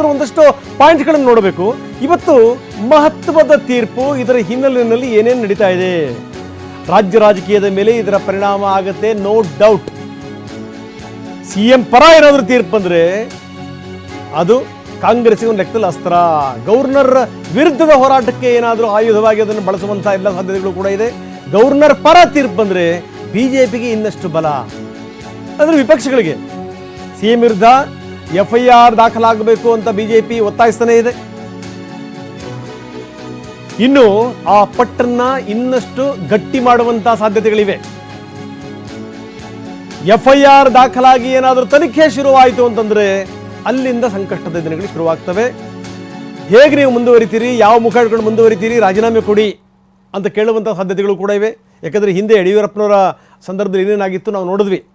ಅದರ ಒಂದಷ್ಟು ಪಾಯಿಂಟ್ಗಳನ್ನು ನೋಡಬೇಕು. ಇವತ್ತು ಮಹತ್ವದ ತೀರ್ಪು ಇದರ ಹಿನ್ನೆಲೆಯಲ್ಲಿ ಏನೇನು ನಡೀತಾ ಇದೆ? ರಾಜ್ಯ ರಾಜಕೀಯದ ಮೇಲೆ ಇದರ ಪರಿಣಾಮ ಆಗುತ್ತೆ ನೋ ಡೌಟ್ ಸಿ ಎಂ ಪರ ಏನಾದರೂ ತೀರ್ಪು ಬಂದ್ರೆ ಅದು ಕಾಂಗ್ರೆಸ್ಗೆ ಒಂದು ಲೆಕ್ಕದಲ್ಲಿ ಅಸ್ತ್ರ. ಗವರ್ನರ್ ವಿರುದ್ಧದ ಹೋರಾಟಕ್ಕೆ ಏನಾದರೂ ಆಯುಧವಾಗಿ ಅದನ್ನು ಬಳಸುವಂತಹ ಎಲ್ಲ ಸಾಧ್ಯತೆಗಳು ಕೂಡ ಇದೆ. ಗವರ್ನರ್ ಪರ ತೀರ್ಪು ಬಂದ್ರೆ ಬಿಜೆಪಿಗೆ ಇನ್ನಷ್ಟು ಬಲ. ಅಂದ್ರೆ ವಿಪಕ್ಷಗಳಿಗೆ. ಸಿ ಎಂ ವಿರುದ್ಧ ಎಫ್ ಐ ಆರ್ ದಾಖಲಾಗಬೇಕು ಅಂತ ಬಿಜೆಪಿ ಒತ್ತಾಯಿಸ್ತಾನೆ ಇದೆ. ಇನ್ನು ಆ ಪಟ್ಟನ್ನ ಇನ್ನಷ್ಟು ಗಟ್ಟಿ ಮಾಡುವಂತಹ ಸಾಧ್ಯತೆಗಳಿವೆ. ಎಫ್ಐಆರ್ ದಾಖಲಾಗಿ ಏನಾದರೂ ತನಿಖೆ ಶುರುವಾಯಿತು ಅಂತಂದ್ರೆ ಅಲ್ಲಿಂದ ಸಂಕಷ್ಟದ ದಿನಗಳು ಶುರುವಾಗ್ತವೆ. ಹೇಗೆ ನೀವು ಮುಂದುವರಿತೀರಿ? ಯಾವ ಮುಖ ಮುಂದುವರಿತೀರಿ? ರಾಜೀನಾಮೆ ಕೊಡಿ ಅಂತ ಕೇಳುವಂಥ ಸಾಧ್ಯತೆಗಳು ಕೂಡ ಇವೆ. ಯಾಕಂದರೆ ಹಿಂದೆ ಯಡಿಯೂರಪ್ಪನವರ ಸಂದರ್ಭದಲ್ಲಿ ಏನೇನಾಗಿತ್ತು ನಾವು ನೋಡಿದ್ವಿ.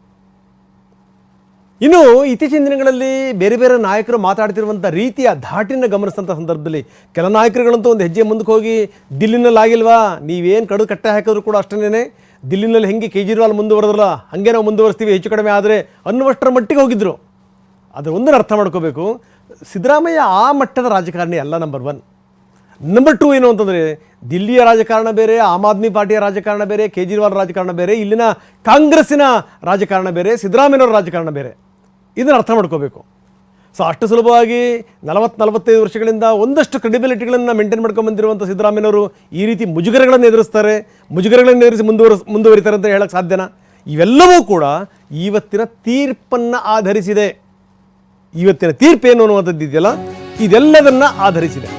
ಇನ್ನು ಇತ್ತೀಚಿನ ದಿನಗಳಲ್ಲಿ ಬೇರೆ ಬೇರೆ ನಾಯಕರು ಮಾತಾಡ್ತಿರುವಂಥ ರೀತಿಯ ಧಾಟಿನ ಗಮನಿಸಿದಂಥ ಸಂದರ್ಭದಲ್ಲಿ ಕೆಲ ನಾಯಕರುಗಳಂತೂ ಒಂದು ಹೆಜ್ಜೆ ಮುಂದಕ್ಕೆ ಹೋಗಿ, ದಿಲ್ಲಿನಲ್ಲಿ ಆಗಿಲ್ವಾ? ನೀವೇನು ಕಡು ಕಟ್ಟೆ ಹಾಕಿದ್ರು ಕೂಡ ಅಷ್ಟೇನೆ ದಿಲ್ಲಿನಲ್ಲಿ ಹೆಂಗೆ ಕೇಜ್ರಿವಾಲ್ ಮುಂದುವರೆದ್ರಲ್ಲ? ಹಾಗೆ ನಾವು ಮುಂದುವರಿಸ್ತೀವಿ, ಹೆಚ್ಚು ಕಡಿಮೆ ಆದರೆ ಅನ್ನುವಷ್ಟರ ಮಟ್ಟಿಗೆ ಹೋಗಿದ್ರು. ಅದರ ಒಂದನ್ನು ಅರ್ಥ ಮಾಡ್ಕೋಬೇಕು. ಸಿದ್ದರಾಮಯ್ಯ ಆ ಮಟ್ಟದ ರಾಜಕಾರಣಿ ಅಲ್ಲ ನಂಬರ್ ಒನ್ ನಂಬರ್ ಟೂ ಏನು ಅಂತಂದರೆ, ದಿಲ್ಲಿಯ ರಾಜಕಾರಣ ಬೇರೆ, ಆಮ್ ಆದ್ಮಿ ಪಾರ್ಟಿಯ ರಾಜಕಾರಣ ಬೇರೆ, ಕೇಜ್ರಿವಾಲ್ ರಾಜಕಾರಣ ಬೇರೆ, ಇಲ್ಲಿನ ಕಾಂಗ್ರೆಸ್ಸಿನ ರಾಜಕಾರಣ ಬೇರೆ, ಸಿದ್ದರಾಮಯ್ಯನವರ ರಾಜಕಾರಣ ಬೇರೆ. ಇದನ್ನು ಅರ್ಥ ಮಾಡ್ಕೋಬೇಕು. ಸೊ ಅಷ್ಟು ಸುಲಭವಾಗಿ ನಲವತ್ತು ನಲವತ್ತೈದು ವರ್ಷಗಳಿಂದ ಒಂದಷ್ಟು ಕ್ರೆಡಿಬಿಲಿಟಿಗಳನ್ನು ಮೇಂಟೈನ್ ಮಾಡ್ಕೊಂಡು ಬಂದಿರುವಂಥ ಸಿದ್ದರಾಮಯ್ಯನವರು ಈ ರೀತಿ ಮುಜುಗರಗಳನ್ನು ಎದುರಿಸ್ತಾರೆ, ಮುಜುಗರಗಳನ್ನು ಎದುರಿಸಿ ಮುಂದುವರ ಮುಂದುವರಿತಾರೆ ಅಂತ ಹೇಳಕ್ಕೆ ಸಾಧ್ಯನಾ? ಇವೆಲ್ಲವೂ ಕೂಡ ಇವತ್ತಿನ ತೀರ್ಪನ್ನು ಆಧರಿಸಿದೆ. ಇವತ್ತಿನ ತೀರ್ಪೇನು ಅನ್ನುವಂಥದ್ದು ಇದೆಯಲ್ಲ? ಇದೆಲ್ಲದನ್ನ ಆಧರಿಸಿದೆ.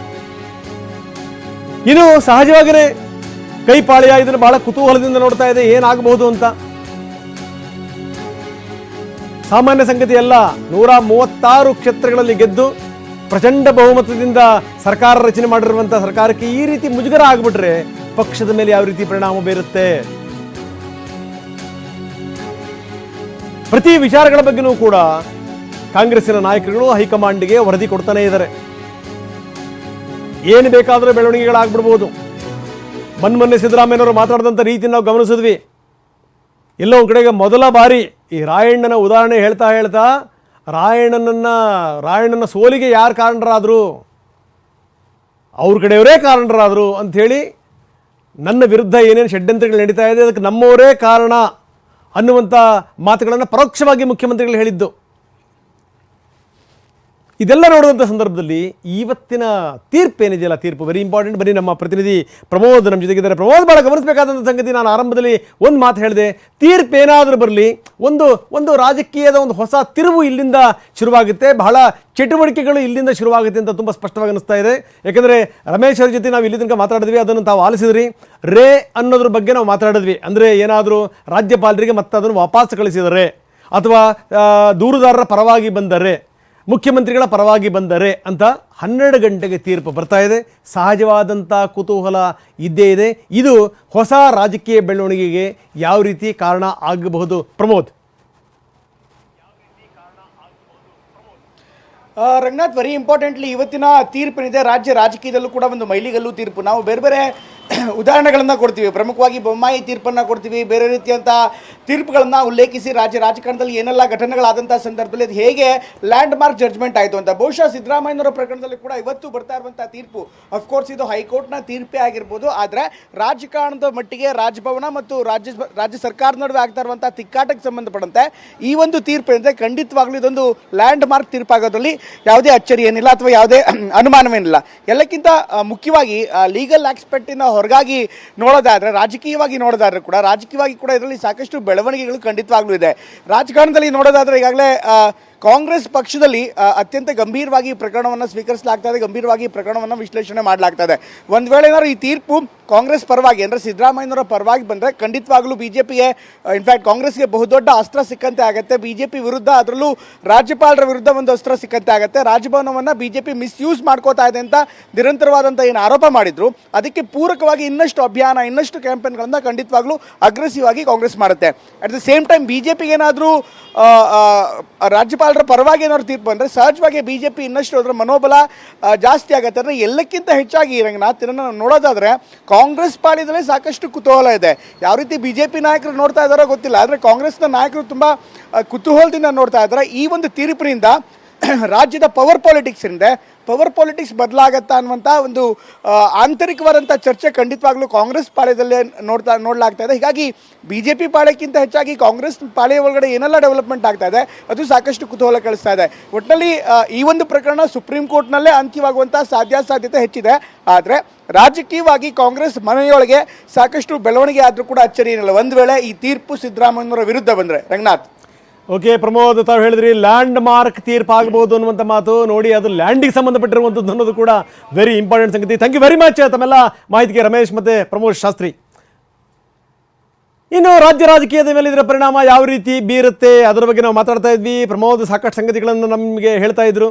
ಇನ್ನು ಸಹಜವಾಗಿಯೇ ಕೈಪಾಳಿಯ ಇದನ್ನು ಬಹಳ ಕುತೂಹಲದಿಂದ ನೋಡ್ತಾ ಇದೆ, ಏನಾಗಬಹುದು ಅಂತ. ಸಾಮಾನ್ಯ ಸಂಗತಿ ಅಲ್ಲ ನೂರ ಮೂವತ್ತಾರು ಕ್ಷೇತ್ರಗಳಲ್ಲಿ ಗೆದ್ದು ಪ್ರಚಂಡ ಬಹುಮತದಿಂದ ಸರ್ಕಾರ ರಚನೆ ಮಾಡಿರುವಂಥ ಸರ್ಕಾರಕ್ಕೆ ಈ ರೀತಿ ಮುಜುಗರ ಆಗ್ಬಿಟ್ರೆ ಪಕ್ಷದ ಮೇಲೆ ಯಾವ ರೀತಿ ಪರಿಣಾಮ ಬೀರುತ್ತೆ? ಪ್ರತಿ ವಿಚಾರಗಳ ಬಗ್ಗೆನೂ ಕೂಡ ಕಾಂಗ್ರೆಸ್ಸಿನ ನಾಯಕರುಗಳು ಹೈಕಮಾಂಡ್ಗೆ ವರದಿ ಕೊಡ್ತಾನೆ ಇದ್ದಾರೆ. ಏನು ಬೇಕಾದರೂ ಬೆಳವಣಿಗೆಗಳಾಗ್ಬಿಡ್ಬೋದು. ಮೊನ್ನೆ ಸಿದ್ದರಾಮಯ್ಯನವರು ಮಾತಾಡಿದಂಥ ರೀತಿ ನಾವು ಗಮನಿಸಿದ್ವಿ. ಎಲ್ಲೋ ಒಂದು ಕಡೆಗೆ ಮೊದಲ ಬಾರಿ ಈ ರಾಯಣ್ಣನ ಉದಾಹರಣೆ ಹೇಳ್ತಾ ಹೇಳ್ತಾ ರಾಯಣ್ಣನನ್ನ, ರಾಯಣ್ಣನ ಸೋಲಿಗೆ ಯಾರು ಕಾರಣರಾದರು? ಅವ್ರ ಕಡೆಯವರೇ ಕಾರಣರಾದರು ಅಂಥೇಳಿ ನನ್ನ ವಿರುದ್ಧ ಏನೇನು ಷಡ್ಯಂತ್ರಗಳು ನಡೀತಾ ಇದೆ, ಅದಕ್ಕೆ ನಮ್ಮವರೇ ಕಾರಣ ಅನ್ನುವಂಥ ಮಾತುಗಳನ್ನು ಪರೋಕ್ಷವಾಗಿ ಮುಖ್ಯಮಂತ್ರಿಗಳು ಹೇಳಿದ್ದು. ಇದೆಲ್ಲ ನೋಡುವಂಥ ಸಂದರ್ಭದಲ್ಲಿ ಇವತ್ತಿನ ತೀರ್ಪು ಏನಿದೆಯಲ್ಲ ತೀರ್ಪು? ವೆರಿ ಇಂಪಾರ್ಟೆಂಟ್ ಬರೀ ನಮ್ಮ ಪ್ರತಿನಿಧಿ ಪ್ರಮೋದ್ ನಮ್ಮ ಜೊತೆಗಿದ್ದಾರೆ. ಪ್ರಮೋದ್ ಭಾಳ ಗಮನಿಸಬೇಕಾದಂಥ ಸಂಗತಿ ನಾನು ಆರಂಭದಲ್ಲಿ ಒಂದು ಮಾತು ಹೇಳಿದೆ. ತೀರ್ಪು ಏನಾದರೂ ಬರಲಿ, ಒಂದು ಒಂದು ರಾಜಕೀಯದ ಒಂದು ಹೊಸ ತಿರುವು ಇಲ್ಲಿಂದ ಶುರುವಾಗುತ್ತೆ. ಬಹಳ ಚಟುವಟಿಕೆಗಳು ಇಲ್ಲಿಂದ ಶುರುವಾಗುತ್ತೆ ಅಂತ ತುಂಬ ಸ್ಪಷ್ಟವಾಗಿ ಅನಿಸ್ತಾ ಇದೆ. ಯಾಕಂದರೆ ರಮೇಶ್ ಅವ್ರ ಜೊತೆ ನಾವು ಇಲ್ಲಿ ತನಕ ಮಾತಾಡಿದ್ವಿ, ಅದನ್ನು ತಾವು ಆಲಿಸಿದ್ರಿ. ರೇ ಅನ್ನೋದ್ರ ಬಗ್ಗೆ ನಾವು ಮಾತಾಡಿದ್ವಿ. ಅಂದರೆ ಏನಾದರೂ ರಾಜ್ಯಪಾಲರಿಗೆ ಮತ್ತೆ ಅದನ್ನು ವಾಪಸ್ ಕಳಿಸಿದರೆ ಅಥವಾ ದೂರುದಾರರ ಪರವಾಗಿ ಬಂದರೆ ಮುಖ್ಯಮಂತ್ರಿಗಳ ಪರವಾಗಿ ಬಂದರೆ ಅಂತ ಹನ್ನೆರಡು ಗಂಟೆಗೆ ತೀರ್ಪು ಬರ್ತಾ ಇದೆ. ಸಹಜವಾದಂಥ ಕುತೂಹಲ ಇದ್ದೇ ಇದೆ. ಇದು ಹೊಸ ರಾಜಕೀಯ ಬೆಳವಣಿಗೆಗೆ ಯಾವ ರೀತಿ ಕಾರಣ ಆಗಬಹುದು? ಪ್ರಮೋದ್. ರಂಗನಾಥ್ ವೆರಿ ಇಂಪಾರ್ಟೆಂಟ್ಲಿ ಇವತ್ತಿನ ತೀರ್ಪಿನಿದೆ. ರಾಜ್ಯ ರಾಜಕೀಯದಲ್ಲೂ ಕೂಡ ಒಂದು ಮೈಲಿಗಲ್ಲು ತೀರ್ಪು. ನಾವು ಬೇರೆ ಬೇರೆ ಉದಾಹರಣೆಗಳನ್ನು ಕೊಡ್ತೀವಿ. ಪ್ರಮುಖವಾಗಿ ಬೊಮ್ಮಾಯಿ ತೀರ್ಪನ್ನು ಕೊಡ್ತೀವಿ. ಬೇರೆ ರೀತಿಯಂಥ ತೀರ್ಪುಗಳನ್ನು ಉಲ್ಲೇಖಿಸಿ ರಾಜ್ಯ ರಾಜಕಾರಣದಲ್ಲಿ ಏನೆಲ್ಲ ಘಟನೆಗಳಾದಂಥ ಸಂದರ್ಭದಲ್ಲಿ ಅದು ಹೇಗೆ ಲ್ಯಾಂಡ್ ಮಾರ್ಕ್ ಜಡ್ಜ್ಮೆಂಟ್ ಆಯಿತು ಅಂತ. ಬಹುಶಃ ಸಿದ್ದರಾಮಯ್ಯನವರ ಪ್ರಕರಣದಲ್ಲಿ ಕೂಡ ಇವತ್ತು ಬರ್ತಾ ಇರುವಂಥ ತೀರ್ಪು. ಅಫ್ಕೋರ್ಸ್ ಇದು ಹೈಕೋರ್ಟ್ನ ತೀರ್ಪೇ ಆಗಿರ್ಬೋದು. ಆದರೆ ರಾಜಕಾರಣದ ಮಟ್ಟಿಗೆ ರಾಜಭವನ ಮತ್ತು ರಾಜ್ಯ ರಾಜ್ಯ ಸರ್ಕಾರದ ನಡುವೆ ಆಗ್ತಾ ಇರುವಂಥ ತಿಕ್ಕಾಟಕ್ಕೆ ಸಂಬಂಧಪಟ್ಟಂತೆ ಈ ಒಂದು ತೀರ್ಪು ಏನಿದೆ ಖಂಡಿತವಾಗ್ಲೂ ಇದೊಂದು ಲ್ಯಾಂಡ್ ಮಾರ್ಕ್ ತೀರ್ಪಾಗೋದ್ರಲ್ಲಿ ಯಾವುದೇ ಅಚ್ಚರಿ ಏನಿಲ್ಲ ಅಥವಾ ಯಾವುದೇ ಅನುಮಾನವೇನಿಲ್ಲ. ಎಲ್ಲಕ್ಕಿಂತ ಮುಖ್ಯವಾಗಿ ಲೀಗಲ್ ಆಕ್ಸ್ಪೆಕ್ಟಿನ ಹೊರಗಾಗಿ ನೋಡೋದಾದ್ರೆ, ರಾಜಕೀಯವಾಗಿ ನೋಡೋದಾದ್ರೆ ಕೂಡ, ರಾಜಕೀಯವಾಗಿ ಕೂಡ ಇದರಲ್ಲಿ ಸಾಕಷ್ಟು ಬೆಳವಣಿಗೆಗಳು ಖಂಡಿತವಾಗ್ಲೂ ಇದೆ. ರಾಜಕಾರಣದಲ್ಲಿ ನೋಡೋದಾದ್ರೆ ಈಗಾಗಲೇ ಕಾಂಗ್ರೆಸ್ ಪಕ್ಷದಲ್ಲಿ ಅತ್ಯಂತ ಗಂಭೀರವಾಗಿ ಪ್ರಕರಣವನ್ನು ಸ್ವೀಕರಿಸಲಾಗ್ತಾ ಇದೆ, ಗಂಭೀರವಾಗಿ ಪ್ರಕರಣವನ್ನು ವಿಶ್ಲೇಷಣೆ ಮಾಡಲಾಗ್ತಾ ಇದೆ. ಒಂದು ವೇಳೆ ಏನಾದ್ರು ಈ ತೀರ್ಪು ಕಾಂಗ್ರೆಸ್ ಪರವಾಗಿ, ಅಂದರೆ ಸಿದ್ದರಾಮಯ್ಯನವರ ಪರವಾಗಿ ಬಂದರೆ ಖಂಡಿತವಾಗಲೂ ಬಿ ಜೆ ಪಿಗೆ ಇನ್ಫ್ಯಾಕ್ಟ್ ಕಾಂಗ್ರೆಸ್ಗೆ ಬಹುದೊಡ್ಡ ಅಸ್ತ್ರ ಸಿಕ್ಕಂತೆ ಆಗುತ್ತೆ. ಬಿ ಜೆ ಪಿ ವಿರುದ್ಧ ಅದರಲ್ಲೂ ರಾಜ್ಯಪಾಲರ ವಿರುದ್ಧ ಒಂದು ಅಸ್ತ್ರ ಸಿಕ್ಕಂತೆ ಆಗುತ್ತೆ. ರಾಜಭವನವನ್ನು ಬಿ ಜೆ ಪಿ ಮಿಸ್ಯೂಸ್ ಮಾಡ್ಕೋತಾ ಇದೆ ಅಂತ ನಿರಂತರವಾದಂಥ ಏನು ಆರೋಪ ಮಾಡಿದ್ರು. ಅದಕ್ಕೆ ಪೂರಕವಾಗಿ ಇನ್ನಷ್ಟು ಅಭಿಯಾನ, ಇನ್ನಷ್ಟು ಕ್ಯಾಂಪೇನ್ಗಳನ್ನು ಖಂಡಿತವಾಗ್ಲೂ ಅಗ್ರೆಸಿವ್ ಆಗಿ ಕಾಂಗ್ರೆಸ್ ಮಾಡುತ್ತೆ. At the same time B J ಪಿಗೆ ಏನಾದರೂ ರಾಜ್ಯಪಾಲರ ಪರವಾಗಿ ಏನಾದ್ರು ತೀರ್ಪು ಬಂದರೆ ಸಹಜವಾಗಿ ಬಿ ಜೆ ಪಿ ಇನ್ನಷ್ಟು ಅದರ ಮನೋಬಲ ಜಾಸ್ತಿ ಆಗುತ್ತೆ ಅಂದರೆ ಎಲ್ಲಕ್ಕಿಂತ ಹೆಚ್ಚಾಗಿ ರಂಗನಾಥ್ ಇದನ್ನು ನಾವು ನೋಡೋದಾದರೆ ಕಾಂಗ್ರೆಸ್ ಪಾಳಿದಲ್ಲಿ ಸಾಕಷ್ಟು ಕುತೂಹಲ ಇದೆ. ಯಾವ ರೀತಿ ಬಿ ಜೆ ಪಿ ನಾಯಕರು ನೋಡ್ತಾ ಇದ್ದಾರೋ ಗೊತ್ತಿಲ್ಲ, ಆದರೆ ಕಾಂಗ್ರೆಸ್ನ ನಾಯಕರು ತುಂಬ ಕುತೂಹಲದಿಂದ ನೋಡ್ತಾ ಇದ್ದಾರೆ ಈ ಒಂದು ತೀರ್ಪಿನಿಂದ ರಾಜ್ಯದ ಪವರ್ ಪಾಲಿಟಿಕ್ಸ್ ಇಂದ ಪವರ್ ಪಾಲಿಟಿಕ್ಸ್ ಬದಲಾಗತ್ತಾ ಅನ್ನುವಂಥ ಒಂದು ಆಂತರಿಕವಾದಂಥ ಚರ್ಚೆ ಖಂಡಿತವಾಗ್ಲೂ ಕಾಂಗ್ರೆಸ್ ಪಾಳ್ಯದಲ್ಲೇ ನೋಡ್ತಾ, ನೋಡಲಾಗ್ತಾ ಇದೆ. ಹೀಗಾಗಿ ಬಿ ಜೆ ಪಿ ಪಾಳ್ಯಕ್ಕಿಂತ ಹೆಚ್ಚಾಗಿ ಕಾಂಗ್ರೆಸ್ ಪಾಳ್ಯ ಒಳಗಡೆ ಏನೆಲ್ಲ ಡೆವಲಪ್ಮೆಂಟ್ ಆಗ್ತಾ ಇದೆ, ಅದು ಸಾಕಷ್ಟು ಕುತೂಹಲ ಕಳಿಸ್ತಾ ಇದೆ. ಒಟ್ಟಿನಲ್ಲಿ ಈ ಒಂದು ಪ್ರಕರಣ ಸುಪ್ರೀಂ ಕೋರ್ಟ್ನಲ್ಲೇ ಅಂತ್ಯವಾಗುವಂಥ ಸಾಧ್ಯಾಸಾಧ್ಯತೆ ಹೆಚ್ಚಿದೆ. ಆದರೆ ರಾಜಕೀಯವಾಗಿ ಕಾಂಗ್ರೆಸ್ ಮನೆಯೊಳಗೆ ಸಾಕಷ್ಟು ಬೆಳವಣಿಗೆ ಆದರೂ ಕೂಡ ಅಚ್ಚರಿ ಏನಿಲ್ಲ ಒಂದು ವೇಳೆ ಈ ತೀರ್ಪು ಸಿದ್ದರಾಮಯ್ಯನವರ ವಿರುದ್ಧ ಬಂದರೆ, ರಂಗನಾಥ್. ಓಕೆ, ಪ್ರಮೋದ್, ತಾವು ಹೇಳಿದ್ರಿ ಲ್ಯಾಂಡ್ ಮಾರ್ಕ್ ತೀರ್ಪು ಆಗಬಹುದು ಅನ್ನುವಂಥ ಮಾತು. ನೋಡಿ, ಅದು ಲ್ಯಾಂಡಿಗೆ ಸಂಬಂಧಪಟ್ಟಿರುವಂಥದ್ದು ಅನ್ನೋದು ಕೂಡ ವೆರಿ ಇಂಪಾರ್ಟೆಂಟ್ ಸಂಗತಿ. ಥ್ಯಾಂಕ್ ಯು ವೆರಿ ಮಚ್ ತಮ್ಮೆಲ್ಲ ಮಾಹಿತಿಗೆ ರಮೇಶ್ ಮತ್ತೆ ಪ್ರಮೋದ್ ಶಾಸ್ತ್ರಿ. ಇನ್ನು ರಾಜ್ಯ ರಾಜಕೀಯದ ಮೇಲೆ ಇದರ ಪರಿಣಾಮ ಯಾವ ರೀತಿ ಬೀರುತ್ತೆ? ಅದರ ಬಗ್ಗೆ ನಾವು ಮಾತಾಡ್ತಾ ಇದ್ವಿ. ಪ್ರಮೋದ್, ಸಾಕಷ್ಟು ಸಂಗತಿಗಳನ್ನು ನಮಗೆ ಹೇಳ್ತಾ ಇದ್ರು.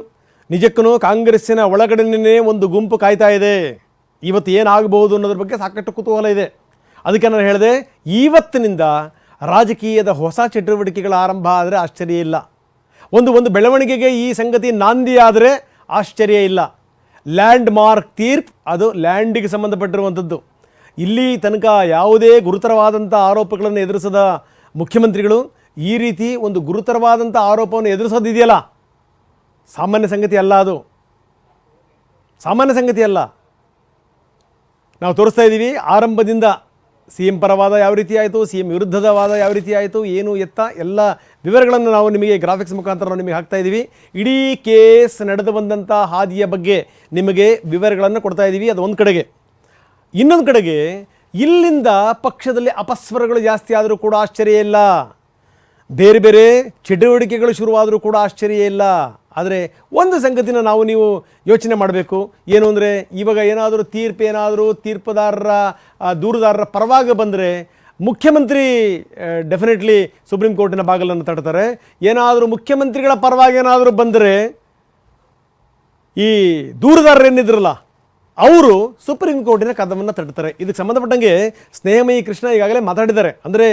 ನಿಜಕ್ಕೂ ಕಾಂಗ್ರೆಸ್ಸಿನ ಒಳಗಡೆನೇ ಒಂದು ಗುಂಪು ಕಾಯ್ತಾ ಇದೆ. ಇವತ್ತು ಏನಾಗಬಹುದು ಅನ್ನೋದ್ರ ಬಗ್ಗೆ ಸಾಕಷ್ಟು ಕುತೂಹಲ ಇದೆ. ಅದಕ್ಕೆ ನಾನು ಹೇಳಿದೆ, ಇವತ್ತಿನಿಂದ ರಾಜಕೀಯದ ಹೊಸ ಚಟುವಟಿಕೆಗಳ ಆರಂಭ ಆದರೆ ಆಶ್ಚರ್ಯ ಇಲ್ಲ. ಒಂದು ಒಂದು ಬೆಳವಣಿಗೆಗೆ ಈ ಸಂಗತಿ ನಾಂದಿ ಆದರೆ ಆಶ್ಚರ್ಯ ಇಲ್ಲ. ಲ್ಯಾಂಡ್ ಮಾರ್ಕ್ ತೀರ್ಪು ಅದು ಲ್ಯಾಂಡಿಗೆ ಸಂಬಂಧಪಟ್ಟಿರುವಂಥದ್ದು. ಇಲ್ಲಿ ತನಕ ಯಾವುದೇ ಗುರುತರವಾದಂಥ ಆರೋಪಗಳನ್ನು ಎದುರಿಸದ ಮುಖ್ಯಮಂತ್ರಿಗಳು ಈ ರೀತಿ ಒಂದು ಗುರುತರವಾದಂಥ ಆರೋಪವನ್ನು ಎದುರಿಸೋದಿದೆಯಲ್ಲ? ಸಾಮಾನ್ಯ ಸಂಗತಿ ಅಲ್ಲ ಅದು. ಸಾಮಾನ್ಯ ಸಂಗತಿ ಅಲ್ಲ. ನಾವು ತೋರಿಸ್ತಾ ಇದ್ದೀವಿ, ಆರಂಭದಿಂದ ಸಿ ಎಂ ಪರವಾದ ಯಾವ ರೀತಿ ಆಯಿತು ಸಿ ಎಂ ವಿರುದ್ಧದ ವಾದ ಯಾವ ರೀತಿ ಆಯಿತು, ಏನು ಎತ್ತ, ಎಲ್ಲ ವಿವರಗಳನ್ನು ನಾವು ನಿಮಗೆ ಗ್ರಾಫಿಕ್ಸ್ ಮುಖಾಂತರ ನಾವು ನಿಮಗೆ ಹಾಕ್ತಾ ಇದ್ದೀವಿ ಇಡೀ ಕೇಸ್ ನಡೆದು ಬಂದಂಥ ಹಾದಿಯ ಬಗ್ಗೆ ನಿಮಗೆ ವಿವರಗಳನ್ನು ಕೊಡ್ತಾ ಇದ್ದೀವಿ ಅದು ಒಂದು ಕಡೆಗೆ. ಇನ್ನೊಂದು ಕಡೆಗೆ, ಇಲ್ಲಿಂದ ಪಕ್ಷದಲ್ಲಿ ಅಪಸ್ವರಗಳು ಜಾಸ್ತಿ ಆದರೂ ಕೂಡ ಆಶ್ಚರ್ಯ ಇಲ್ಲ. ಬೇರೆ ಬೇರೆ ಚಟುವಟಿಕೆಗಳು ಶುರುವಾದರೂ ಕೂಡ ಆಶ್ಚರ್ಯ ಇಲ್ಲ. ಆದರೆ ಒಂದು ಸಂಗತಿನ ನಾವು ನೀವು ಯೋಚನೆ ಮಾಡಬೇಕು. ಏನು ಅಂದರೆ ಇವಾಗ ಏನಾದರೂ ತೀರ್ಪು ಏನಾದರೂ ತೀರ್ಪುದಾರರ ದೂರುದಾರರ ಪರವಾಗಿ ಬಂದರೆ ಮುಖ್ಯಮಂತ್ರಿ ಡೆಫಿನೆಟ್ಲಿ ಸುಪ್ರೀಂ ಕೋರ್ಟಿನ ಬಾಗಿಲನ್ನು ತಡ್ತಾರೆ ಏನಾದರೂ ಮುಖ್ಯಮಂತ್ರಿಗಳ ಪರವಾಗಿ ಏನಾದರೂ ಬಂದರೆ ಈ ದೂರುದಾರರು ಏನಿದ್ರಲ್ಲ, ಅವರು ಸುಪ್ರೀಂ ಕೋರ್ಟಿನ ಕದವನ್ನು ತಡ್ತಾರೆ ಇದಕ್ಕೆ ಸಂಬಂಧಪಟ್ಟಂಗೆ ಸ್ನೇಹಮಯಿ ಕೃಷ್ಣ ಈಗಾಗಲೇ ಮಾತಾಡಿದ್ದಾರೆ. ಅಂದರೆ